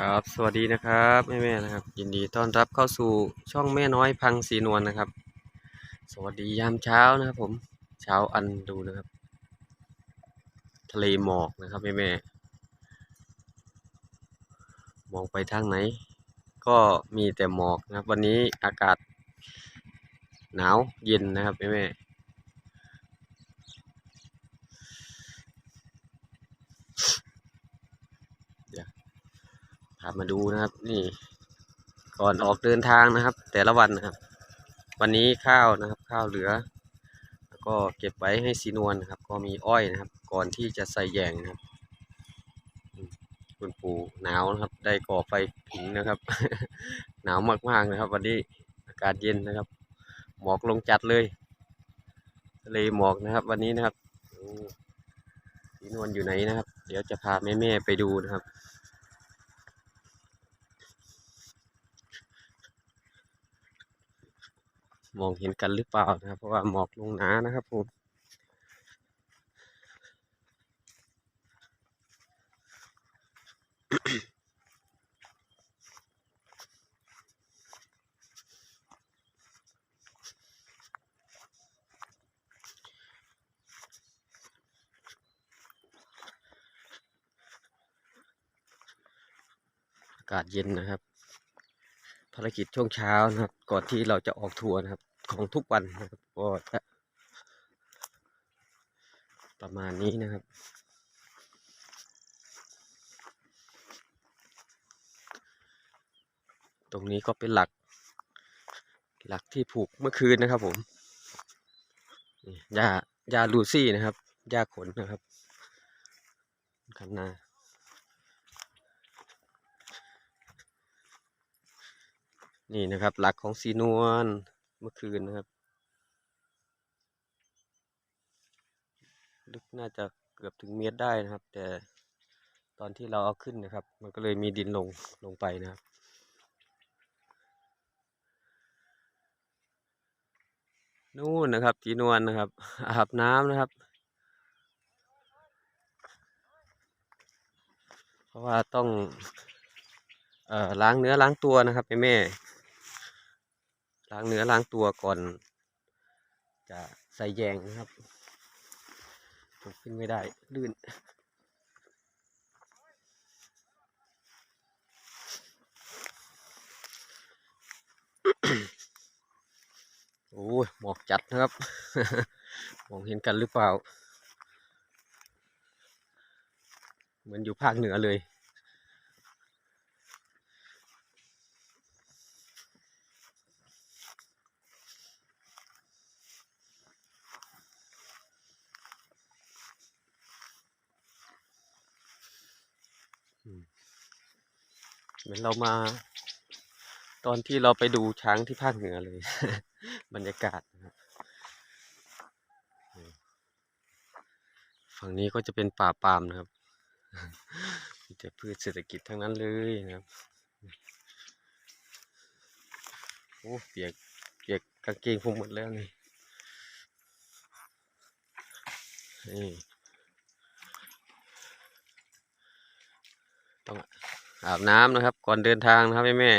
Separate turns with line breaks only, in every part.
ครับสวัสดีนะครับแม่แม่ๆนะครับ ยินดีต้อนรับเข้าสู่ช่องแม่น้อยพังสีนวลนะครับ สวัสดียามเช้านะครับผมเช้าอันดูนะครับ ทะเลหมอกนะครับแม่แม่ๆมองไปทางไหน ก็มีแต่หมอกนะครับ วันนี้อากาศ หนาวเย็นนะครับแม่แม่ ๆพามาดูนะครับ นี่ ก่อนออกเดินทางนะครับ แต่ละวันนะครับ วันนี้ข้าวนะครับ ข้าวเหลือ แล้วก็เก็บไว้ให้สีนวลนะครับ ก็มีอ้อยนะครับ ก่อนที่จะใส่แยงนะครับ คุณปู่หนาวนะครับ ได้ก่อไฟผิงนะครับ หนาวมากๆนะครับ วันนี้อากาศเย็นนะครับ หมอกลงจัดเลยทะเลหมอกนะครับ วันนี้นะครับสีนวลอยู่ไหนนะครับ เดี๋ยวจะพาแม่ๆไปดูนะครับ มองเห็นกันหรือเปล่านะครับ เพราะว่าหมอกลงหนานะครับผมอากาศเย็นนะครับ ภารกิจช่วงเช้านะครับ ก่อนที่เราจะออกทัวร์นะครับ ของทุกวันนะครับก็จะประมาณนี้นะครับ ตรงนี้ก็เป็นหลัก หลักที่ผูกเมื่อคืนนะครับผมยายาลูซี่นะครับยาขนนะครับคันนา นี่นะครับ หลักของสีนวลเมื่อคืนนะครับลึกน่าจะเกือบถึงเมตรได้นะครับ แต่ตอนที่เราเอาขึ้นนะครับ มันก็เลยมีดินลงลงไปนะครับ นู่นนะครับสีนวลนะครับ อาบน้ำนะครับ เพราะว่าต้องออล้างเนื้อล้างตัวนะครับแม่แม่ ล้างเนื้อล้างตัวก่อน จะใส่แยงนะครับผมขึ้นไม่ได้ลื่นโอ้ยหมอกจัดนะครับ มองเห็นกันหรือเปล่า เหมือนอยู่ภาคเหนือเลย เหมือนเรามา ตอนที่เราไปดูช้างที่ภาคเหนือเลย บรรยากาศนะครับฝั่งนี้ก็จะเป็นป่าปาล์มนะครับมีแต่พืชเศรษฐกิจทั้งนั้นเลยนะครับโอ้เปียกเปียกกางเกงผมหมดแล้วนี่นี่ต้อง อาบน้ำนะครับ ก่อนเดินทางนะครับแม่แม่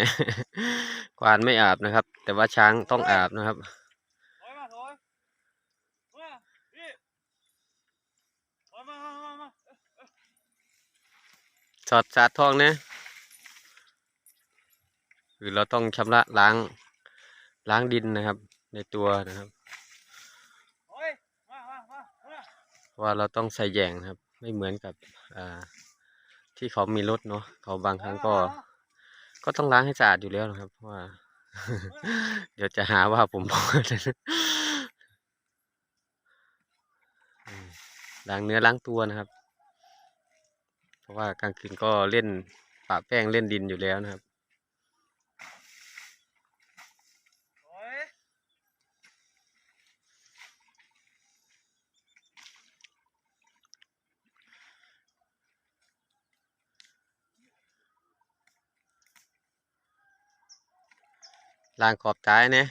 ๆควานไม่อาบนะครับ แต่ว่าช้างต้องอาบนะครับสอดสาดทองเนี่ยคือเราต้องชำระล้างล้างดินนะครับ ในตัวนะครับเพราะว่าเราต้องใส่แยงนะครับ ไม่เหมือนกับอ่า ที่เขามีรถเนาะเขาบางครั้งก็ ก็ต้องล้างให้สะอาดอยู่แล้วนะครับเพราะว่า เดี๋ยวจะหาว่าผมพูดอืมล้างเนื้อล้างตัวนะครับ เพราะว่ากลางคืนก็เล่นปะแป้งเล่นดินอยู่แล้วนะครับ ลางขอบท้ายนะ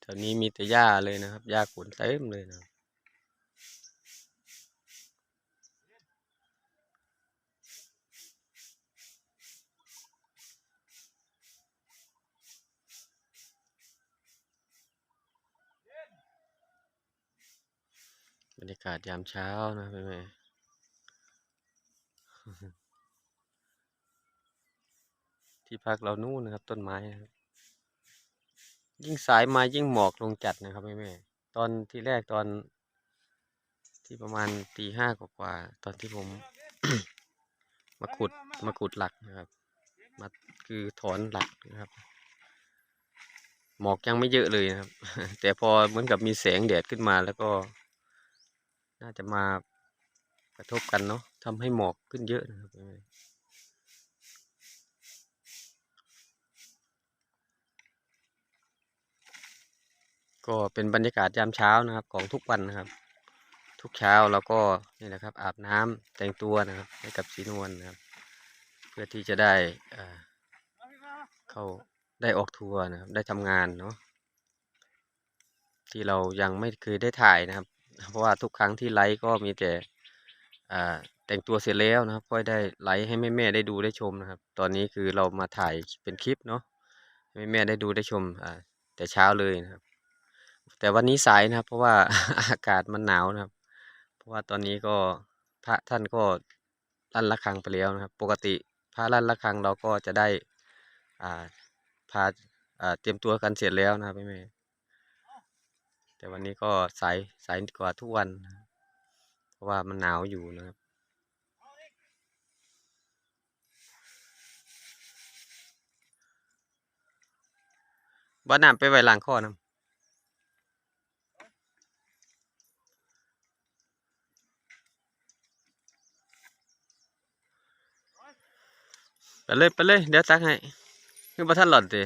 แถวนี้มีแต่หญ้าเลยนะครับ หญ้าขุนเต็มเลยนะบรรยากาศยามเช้านะพี่แม่ ที่พักเรานู่นนะครับ ต้นไม้นะครับ ยิ่งสายมายิ่งหมอกลงจัดนะครับแม่แม่ตอนที่แรกตอนที่ประมาณตีห้ากว่าๆตอนที่ผม มาขุดมาขุดหลักนะครับ มาคือถอนหลักนะครับ หมอกยังไม่เยอะเลยนะครับ แต่พอเหมือนกับมีแสงแดดขึ้นมาแล้วก็ น่าจะมากระทบกันเนาะทำให้หมอกขึ้นเยอะนะครับแม่แม่ ก็เป็นบรรยากาศยามเช้านะครับของทุกวันนะครับ ทุกเช้าเราก็นี่นะครับ อาบน้ำแต่งตัวนะครับ ให้กับสีนวลนะครับ เพื่อที่จะได้เข้าได้ออกทัวร์นะครับ ได้ทำงานเนาะที่เรายังไม่เคยได้ถ่ายนะครับ เพราะว่าทุกครั้งที่ไลฟ์ก็มีแต่แต่งตัวเสร็จแล้วนะครับก็ได้ไลฟ์ให้แม่ๆได้ดูได้ชมนะครับ ตอนนี้คือเรามาถ่ายเป็นคลิปเนาะให้แม่ๆได้ดูได้ชมแต่เช้าเลยนะครับ แต่วันนี้สายนะครับ เพราะว่าอากาศมันหนาวนะครับ เพราะว่าตอนนี้ก็พระท่านก็ลั่นระฆังไปแล้วนะครับ ปกติพระลั่นระฆังเราก็จะได้อ่าพาอ่าเตรียมตัวกันเสร็จแล้วนะครับแม่ๆแต่วันนี้ก็สายสายกว่าทุกวันนะเพราะว่ามันหนาวอยู่นะครับบ้านน้ำไปไว้ล้างข้อน้ำ ไปเลยไปเลยเดี๋ยวตักให้คือบ่ท่านหลอดเต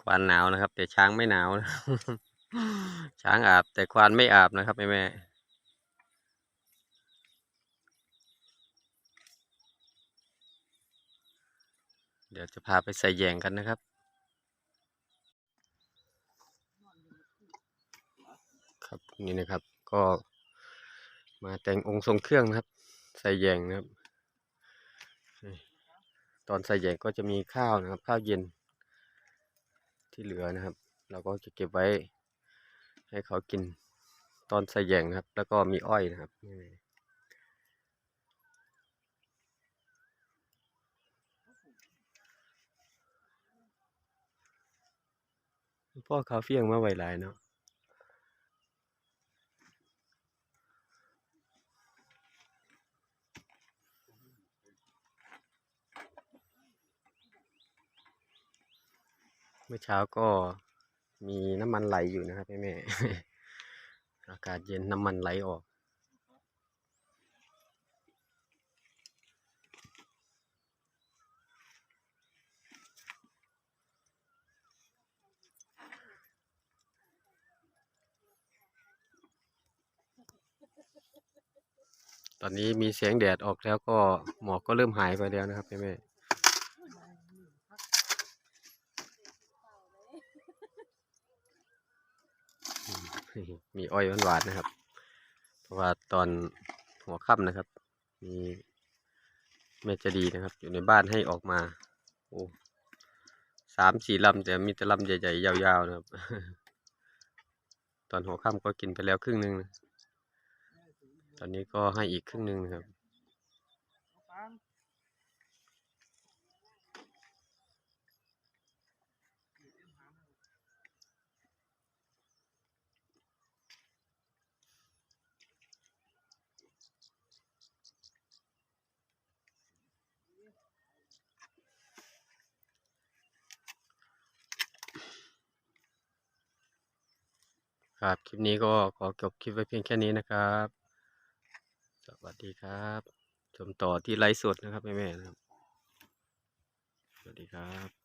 ควานหนาวนะครับ แต่ช้างไม่หนาวนะช้างอาบ แต่ควานไม่อาบนะครับแม่แม่ ดี๋ยวจะพาไปใส่แยงกันนะครับ ครับนี่นะครับก็มาแต่งองค์ทรงเครื่องนะครับ ใส่แยงนะครับ ตอนใส่แยงก็จะมีข้าวนะครับ ข้าวเย็นที่เหลือนะครับ เราก็จะเก็บไว้ให้เขากินตอนใส่แยงนะครับ แล้วก็มีอ้อยนะครับนี่ พ่อขาเฟียงมาไว้หลายเนาะเมื่อเช้าก็มีน้ำมันไหลอยู่นะครับแม่แม่อากาศเย็นน้ำมันไหลออก ตอนนี้มีแสงแดดออกแล้วก็หมอกก็เริ่มหายไปแล้วนะครับแม่แม่อืมมีอ้อยหวานๆนะครับ เพราะว่าตอนหัวค่ำนะครับ มีแม่ใจะดีนะครับ อยู่ในบ้านให้ออกมาโอ้สามสี่ลำแต่มีแต่ลำใหญ่ๆยาวๆนะครับ ตอนหัวค่ำก็กินไปแล้วครึ่งหนึ่งนะ ตอนนี้ก็ให้อีกครึ่งหนึ่งนะครับ ครับ คลิปนี้ก็ขอจบคลิปไว้เพียงแค่นี้นะครับ สวัสดีครับ ชมต่อที่ไลฟ์สดนะครับแม่ๆนะครับ สวัสดีครับ